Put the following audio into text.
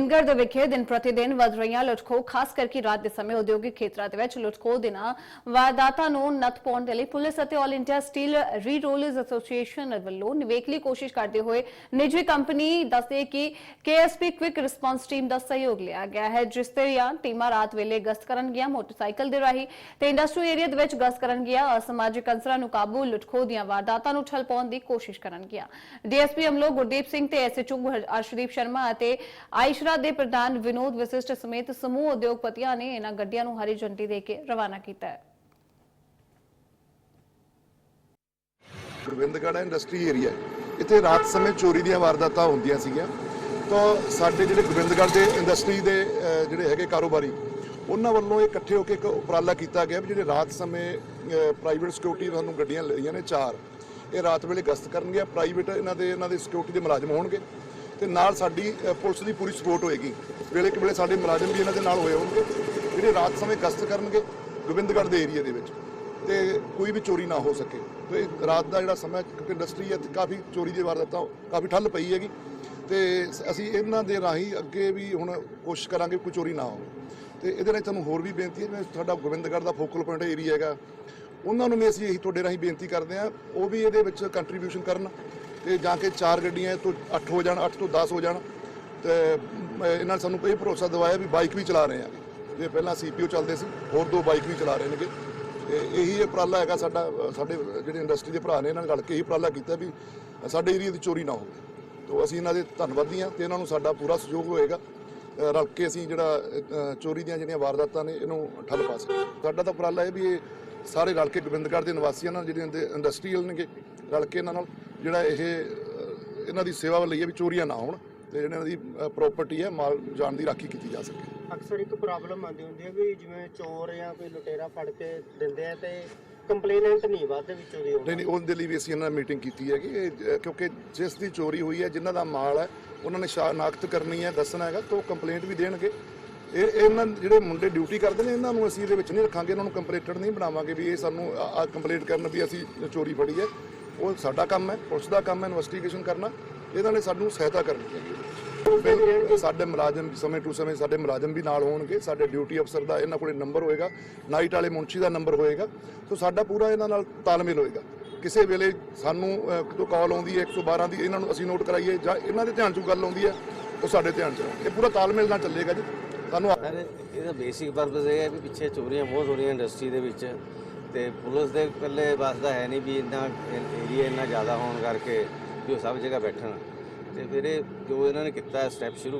ਗੋਬਿੰਦਗੜ੍ਹ ਦੇ ਵਿਖੇ ਦਿਨ ਪ੍ਰਤੀ ਦਿਨ ਵਧ ਰਹੀਆਂ ਲੁੱਟਖੋ, ਖਾਸ ਕਰਕੇ ਰਾਤ ਦੇ ਸਮੇਂ ਉਦਯੋਗਿਕ ਖੇਤਰਾਂ ਦੇ ਵਿੱਚ ਲੁੱਟਖੋ ਦਿਨਾਂ ਵਾਰਦਾਤਾਂ ਨੂੰ ਨੱਥ ਪਾਉਣ ਦੇ ਲਈ ਪੁਲਿਸ ਅਤੇ all India steel rerollers association ਵੱਲੋਂ ਨਿਵੇਕਲੀ ਕੋਸ਼ਿਸ਼ ਕਰਦੇ ਹੋਏ ਨਿੱਜੀ ਕੰਪਨੀ ਦੱਸਦੇ ਕਿ ਕੇਐਸਪੀ ਕੁਇਕ ਰਿਸਪਾਂਸ ਟੀਮ ਦਾ ਸਹਿਯੋਗ ਲਿਆ ਗਿਆ ਹੈ, ਜਿਸ ਤੇ ਜਾਂ ਟੀਮਾਂ ਰਾਤ ਵੇਲੇ ਗਸ਼ਤ ਕਰਨ ਗਿਆ, ਮੋਟਰਸਾਈਕਲ ਦੇ ਰਾਹੀਂ ਤੇ ਇੰਡਸਟਰੀ ਏਰੀਆ ਦੇ ਵਿੱਚ ਗਸ਼ਤ ਕਰਨ ਗਿਆ, ਅਸਮਾਜਿਕ ਅੰਸਰਾਂ ਨੂੰ ਕਾਬੂ ਲੁੱਟਖੋ ਦੀਆਂ ਵਾਰਦਾਤਾਂ ਨੂੰ ਛਲ ਪਾਉਣ ਦੀ ਕੋਸ਼ਿਸ਼ ਕਰਨ ਗਿਆ। ਡੀਐਸਪੀ ਅਮਲੋ ਗੁਰਦੀਪ ਸਿੰਘ ਤੇ ਐਸਐਚਓ ਅਰਸ਼ਦੀਪ ਸ਼ਰਮਾ ਅਤੇ ਆਇਸ਼ਰਾ ਦੇ ਪ੍ਰਧਾਨ ਵਿਨੋਦ ਵਿਸਿਸ਼ਟ ਸਮੇਤ ਸਮੂਹ ਉਦਯੋਗਪਤੀਆਂ ਨੇ ਇਹਨਾਂ ਗੱਡੀਆਂ ਨੂੰ ਹਰੀ ਝੰਡੀ ਦੇ ਕੇ ਰਵਾਨਾ ਕੀਤਾ ਹੈ। ਗੁਰਵਿੰਦਗੜ੍ਹ ਇੰਡਸਟਰੀ ਏਰੀਆ ਇੱਥੇ ਰਾਤ ਸਮੇਂ ਚੋਰੀ ਦੀਆਂ ਵਾਰਦਾਤਾਂ ਹੁੰਦੀਆਂ ਸੀਗੀਆਂ। ਤਾਂ ਸਾਡੇ ਜਿਹੜੇ ਗੋਬਿੰਦਗੜ੍ਹ ਦੇ ਇੰਡਸਟਰੀ ਦੇ ਜਿਹੜੇ ਹੈਗੇ ਕਾਰੋਬਾਰੀ, ਉਹਨਾਂ ਵੱਲੋਂ ਇਕੱਠੇ ਹੋ ਕੇ ਇੱਕ ਉਪਰਾਲਾ ਕੀਤਾ ਗਿਆ ਵੀ ਜਿਹੜੇ ਰਾਤ ਸਮੇਂ ਪ੍ਰਾਈਵੇਟ ਸਿਕਿਉਰਿਟੀ ਸਾਨੂੰ ਗੱਡੀਆਂ ਲਈਆਂ ਨੇ ਚਾਰ, ਇਹ ਰਾਤ ਵੇਲੇ ਗਸ਼ਤ ਕਰਨਗੇ। ਪ੍ਰਾਈਵੇਟ ਇਹਨਾਂ ਦੇ ਇਹਨਾਂ ਦੇ ਸਿਕਿਉਰਿਟੀ ਦੇ ਮੁਲਾਜ਼ਮ ਹੋਣਗੇ। ਤੇ ਨਾਲ ਸਾਡੀ ਪੁਲਿਸ ਦੀ ਪੂਰੀ ਸਪੋਰਟ ਹੋਏਗੀ। ਵੇਲੇ ਕਿ ਵੇਲੇ ਸਾਡੇ ਮੁਲਾਜ਼ਮ ਵੀ ਇਹਨਾਂ ਦੇ ਨਾਲ ਹੋਏ ਹੋਣਗੇ। ਜਿਹੜੇ ਰਾਤ ਸਮੇਂ ਗਸ਼ਤ ਕਰਨਗੇ ਗੋਬਿੰਦਗੜ੍ਹ ਦੇ ਏਰੀਆ ਦੇ ਵਿੱਚ, ਤੇ ਕੋਈ ਵੀ ਚੋਰੀ ਨਾ ਹੋ ਸਕੇ। ਤੇ ਰਾਤ ਦਾ ਜਿਹੜਾ ਸਮਾਂ ਕਿਉਂਕਿ ਇੰਡਸਟਰੀ ਹੈ ਤੇ ਕਾਫੀ ਚੋਰੀ ਦੀ ਵਾਰਦਾਤਾਂ, ਕਾਫੀ ਠੱਲ ਪਈ ਹੈਗੀ। ਤੇ ਅਸੀਂ ਇਹਨਾਂ ਦੇ ਰਾਹੀਂ ਅੱਗੇ ਵੀ ਹੁਣ ਕੋਸ਼ਿਸ਼ ਕਰਾਂਗੇ ਕੋਈ ਚੋਰੀ ਨਾ ਹੋਵੇ। ਤੇ ਇਹਦੇ ਨਾਲ ਤੁਹਾਨੂੰ ਹੋਰ ਵੀ ਬੇਨਤੀ ਹੈ, ਜਿਵੇਂ ਸਾਡਾ ਗੋਬਿੰਦਗੜ੍ਹ ਦਾ ਫੋਕਲ ਪੁਆਇੰਟ ਏਰੀਆ ਹੈਗਾ। ਉਹਨਾਂ ਨੂੰ ਵੀ ਅਸੀਂ ਇਹੀ ਤੁਹਾਡੇ ਰਾਹੀਂ ਬੇਨਤੀ ਕਰਦੇ ਹਾਂ, ਉਹ ਵੀ ਇਹਦੇ ਵਿੱਚ ਕੰਟਰੀਬਿਊਸ਼ਨ ਕਰਨ। ਤੇ ਜਾਂ ਕਿ ਚਾਰ ਗੱਡੀਆਂ ਤੋਂ 8 ਹੋ ਜਾਣ 8 ਤੋਂ 10 ਹੋ ਜਾਣ, ਤੇ ਇਹਨਾਂ ਨੇ ਸਾਨੂੰ ਇਹ ਭਰੋਸਾ ਦਿਵਾਇਆ ਵੀ ਬਾਈਕ ਵੀ ਚਲਾ ਰਹੇ ਆ। ਜੇ ਪਹਿਲਾਂ ਸੀਪੀਓ ਚੱਲਦੇ ਸੀ, ਹੋਰ ਦੋ ਬਾਈਕ ਵੀ ਚਲਾ ਰਹੇ ਨੇਗੇ। ਤੇ ਇਹੀ ਉਪਰਾਲਾ ਹੈਗਾ ਸਾਡਾ, ਸਾਡੇ ਜਿਹੜੇ ਇੰਡਸਟਰੀ ਦੇ ਭਰਾ ਨੇ ਇਹਨਾਂ ਨਾਲ ਰਲ ਕੇ ਇਹੀ ਉਪਰਾਲਾ ਕੀਤਾ ਵੀ ਸਾਡੇ ਏਰੀਆ ਦੀ ਚੋਰੀ ਨਾ ਹੋਵੇ। ਤੋਂ ਅਸੀਂ ਇਹਨਾਂ ਦੇ ਧੰਨਵਾਦੀ ਹਾਂ ਤੇ ਇਹਨਾਂ ਨੂੰ ਸਾਡਾ ਪੂਰਾ ਸਹਿਯੋਗ ਹੋਏਗਾ ਰਲ ਕੇ ਅਸੀਂ ਜਿਹੜਾ ਚੋਰੀ ਦੀਆਂ ਜਿਹੜੀਆਂ ਵਾਰਦਾਤਾਂ ਨੇ ਇਹਨੂੰ ਠੱਲ ਪਾ ਸਕੀਏ। ਸਾਡਾ ਤਾਂ ਉਪਰਾਲਾ ਇਹ ਵੀ ਇਹ ਸਾਰੇ ਰਲ ਕੇ ਗੋਬਿੰਦਗੜ੍ਹ ਦੇ ਨਿਵਾਸੀਆਂ ਨਾਲ ਜਿਹੜੇ ਇੰਡਸਟਰੀਅਲ ਨੇਗੇ, ਰਲ ਕੇ ਇਹਨਾਂ ਨਾਲ ਜਿਹੜਾ ਇਹ ਇਹਨਾਂ ਦੀ ਸੇਵਾ ਲਈ ਹੈ ਵੀ ਚੋਰੀਆਂ ਨਾ ਹੋਣ ਤੇ ਇਹਨਾਂ ਦੀ ਪ੍ਰਾਪਰਟੀ ਹੈ ਮਾਲ ਜਾਨ ਦੀ ਰਾਖੀ ਕੀਤੀ ਜਾ ਸਕੇ। ਅਕਸਰ ਇੱਕ ਪ੍ਰੋਬਲਮ ਆਉਂਦੀ ਹੁੰਦੀ ਹੈ ਵੀ ਜਿਵੇਂ ਚੋਰ ਜਾਂ ਕੋਈ ਲੁਟੇਰਾ ਫੜ ਕੇ ਦਿੰਦੇ ਆ ਤੇ ਕੰਪਲੇਨੈਂਟ ਨਹੀਂ ਬਾਅਦ ਵਿੱਚੋਂ ਦੀ ਨਹੀਂ ਨਹੀਂ ਉਹਦੇ ਲਈ ਵੀ ਅਸੀਂ ਇਹਨਾਂ ਨਾਲ ਮੀਟਿੰਗ ਕੀਤੀ ਇਹ, ਅ, ਕਿਉਂਕਿ ਜਿਸ ਦੀ ਚੋਰੀ ਹੋਈ ਹੈ ਜਿਨ੍ਹਾਂ ਦਾ ਮਾਲ ਹੈ ਉਹਨਾਂ ਨੇ ਸ਼ਨਾਖਤ ਕਰਨੀ ਹੈ ਦੱਸਣਾ ਹੈਗਾ ਤਾਂ ਉਹ ਕੰਪਲੇਂਟ ਵੀ ਦੇਣਗੇ। ਇਹ ਇਹਨਾਂ ਜਿਹੜੇ ਮੁੰਡੇ ਡਿਊਟੀ ਕਰਦੇ ਨੇ ਇਹਨਾਂ ਨੂੰ ਅਸੀਂ ਇਹਦੇ ਵਿੱਚ ਨਹੀਂ ਰੱਖਾਂਗੇ ਇਹਨਾਂ ਨੂੰ ਕੰਪਲੇਂਟਡ ਨਹੀਂ ਬਣਾਵਾਂਗੇ ਵੀ ਇਹ ਸਾਨੂੰ ਕੰਪਲੇਂਟ ਕਰਨ ਵੀ ਅਸੀਂ ਚੋਰੀ ਫੜੀ ਹੈ। ਉਹ ਸਾਡਾ ਕੰਮ ਹੈ ਪੁਲਿਸ ਦਾ ਕੰਮ ਹੈ ਇਨਵੈਸਟੀਗੇਸ਼ਨ ਕਰਨਾ ਇਹਨਾਂ ਨੇ ਸਾਨੂੰ ਸਹਾਇਤਾ ਕਰਨੀ ਹੈਗੀ ਸਾਡੇ ਮੁਲਾਜ਼ਮ ਸਮੇਂ ਟੂ ਸਮੇਂ ਸਾਡੇ ਮੁਲਾਜ਼ਮ ਵੀ ਨਾਲ ਹੋਣਗੇ ਸਾਡੇ ਡਿਊਟੀ ਅਫਸਰ ਦਾ ਇਹਨਾਂ ਕੋਲੇ ਨੰਬਰ ਹੋਏਗਾ ਨਾਈਟ ਵਾਲੇ ਮੁਨਸ਼ੀ ਦਾ ਨੰਬਰ ਹੋਏਗਾ ਸੋ ਸਾਡਾ ਪੂਰਾ ਇਹਨਾਂ ਨਾਲ ਤਾਲਮੇਲ ਹੋਏਗਾ। ਕਿਸੇ ਵੇਲੇ ਸਾਨੂੰ ਅਹ, ਕਿਤੋਂ ਕਾਲ ਆਉਂਦੀ ਹੈ 112 ਦੀ ਇਹਨਾਂ ਨੂੰ ਅਸੀਂ ਨੋਟ ਕਰਾਈਏ ਜਾਂ ਇਹਨਾਂ ਦੇ ਧਿਆਨ 'ਚ ਗੱਲ ਆਉਂਦੀ ਹੈ ਉਹ ਸਾਡੇ ਧਿਆਨ 'ਚ ਇਹ ਪੂਰਾ ਤਾਲਮੇਲ ਨਾਲ ਚੱਲੇਗਾ ਜੀ। ਸਾਨੂੰ ਇਹਦਾ ਬੇਸਿਕ ਪਰਪਸ ਇਹ ਹੈ ਵੀ ਪਿੱਛੇ ਚੋਰੀਆਂ ਬਹੁਤ ਹੋ ਰਹੀਆਂ ਇੰਡਸਟਰੀ ਦੇ ਵਿੱਚ। ਤੇ ਪੁਲਿਸ ਦੇ ਇਕੱਲੇ ਬਸ ਦਾ ਹੈ ਨਹੀਂ ਵੀ ਇੰਨਾ ਏਰੀਆ ਇੰਨਾ ਜ਼ਿਆਦਾ ਹੋਣ ਕਰਕੇ ਵੀ ਉਹ ਸਭ ਜਗ੍ਹਾ ਬੈਠਣ। ਤੇ ਫਿਰ ਇਹ ਜੋ ਇਹਨਾਂ ਨੇ ਕੀਤਾ ਸਟੈਪ ਸ਼ੁਰੂ